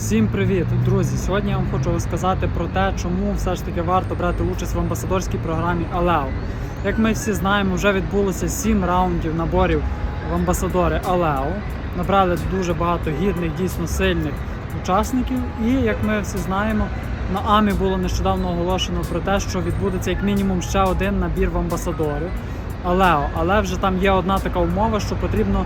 Всім привіт, друзі! Сьогодні я вам хочу розказати про те, чому все ж таки варто брати участь в амбасадорській програмі Алео. Як ми всі знаємо, вже відбулося 7 раундів наборів в амбасадори Алео. Набрали дуже багато гідних, дійсно сильних учасників. І як ми всі знаємо, на АМІ було нещодавно оголошено про те, що відбудеться як мінімум ще один набір в амбасадори Алео. Але вже там є одна така умова, що потрібно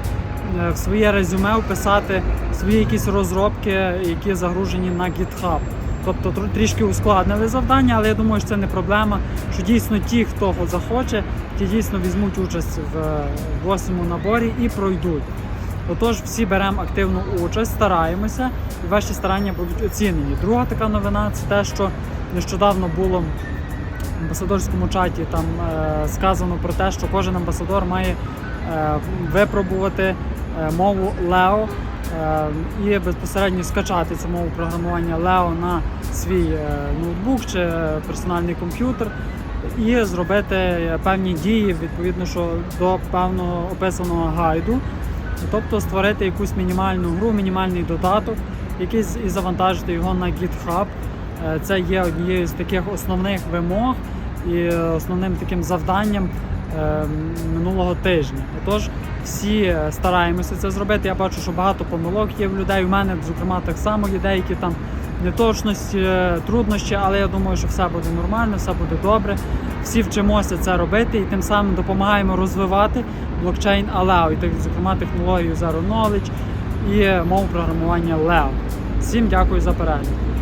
в своє резюме вписати свої якісь розробки, які загружені на GitHub. Тобто трішки ускладнили завдання, але я думаю, що це не проблема. Що дійсно ті, хто захоче, ті дійсно візьмуть участь в е, восьмому наборі і пройдуть. Отож, всі беремо активну участь, стараємося, і ваші старання будуть оцінені. Друга така новина це те, що нещодавно було в амбасадорському чаті там е, сказано про те, що кожен амбасадор має е, випробувати е, мову Leo е, і безпосередньо скачати цю мову програмування Leo на свій е, ноутбук чи е, персональний комп'ютер. І зробити е, певні дії відповідно що до певного описаного гайду, тобто створити якусь мінімальну гру, мінімальний додаток, якийсь і завантажити його на GitHub. Е, Це є однією з таких основних вимог і основним таким завданням е, минулого тижня. Отож, всі е, стараємося це зробити. Я бачу, що багато помилок є в людей. У мене, зокрема, так само є деякі там неточності, е, труднощі, але я думаю, що все буде нормально, все буде добре. Всі вчимося це робити і тим самим допомагаємо розвивати блокчейн Aleo, і так, зокрема технологію Zero Knowledge і мову програмування Leo. Всім дякую за перегляд.